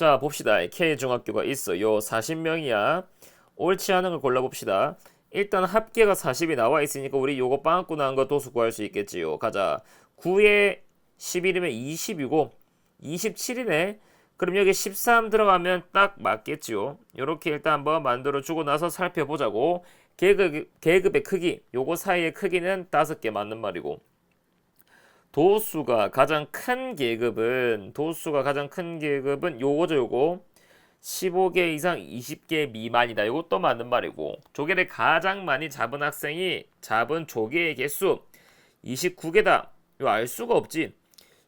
자 봅시다. K 중학교가 있어요. 40명이야. 옳지 않은 걸 골라봅시다. 일단 합계가 40이 나와 있으니까 우리 요거 빵 꾸 나는 거 도수 구할 수 있겠지요. 가자. 9에 11이면 20이고 27이네. 그럼 여기 13 들어가면 딱 맞겠지요. 요렇게 일단 한번 만들어 주고 나서 살펴보자고. 계급, 계급의 크기, 요거 사이의 크기는 다섯 개 맞는 말이고. 도수가 가장 큰 계급은 도수가 가장 큰 계급은 요거죠 요거. 15개 이상 20개 미만이다. 요것도 맞는 말이고. 조개를 가장 많이 잡은 학생이 잡은 조개의 개수 29개다. 이거 알 수가 없지.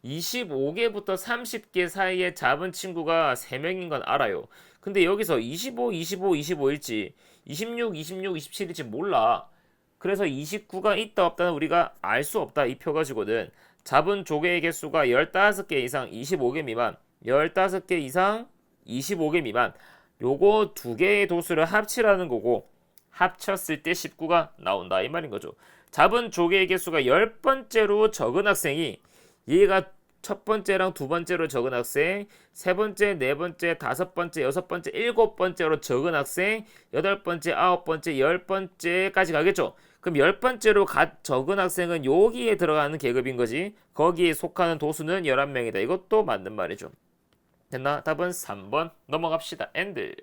25개부터 30개 사이에 잡은 친구가 3명인 건 알아요. 근데 여기서 25, 25, 25일지 26, 26, 27일지 몰라 그래서 29가 있다 없다는 우리가 알 수 없다 이 표 가지고는 잡은 조개의 개수가 15개 이상 25개 미만 15개 이상 25개 미만. 요거 두 개의 도수를 합치라는 거고 합쳤을 때 19가 나온다 이 말인 거죠. 잡은 조개의 개수가 10번째로 적은 학생이 얘가 첫 번째랑 두 번째로 적은 학생, 세 번째, 네 번째, 다섯 번째, 여섯 번째, 일곱 번째로 적은 학생, 여덟 번째, 아홉 번째, 열 번째까지 가겠죠. 그럼 열 번째로 가, 적은 학생은 여기에 들어가는 계급인 거지. 거기에 속하는 도수는 11명이다. 이것도 맞는 말이죠. 됐나? 답은 3번 넘어갑시다. 엔드.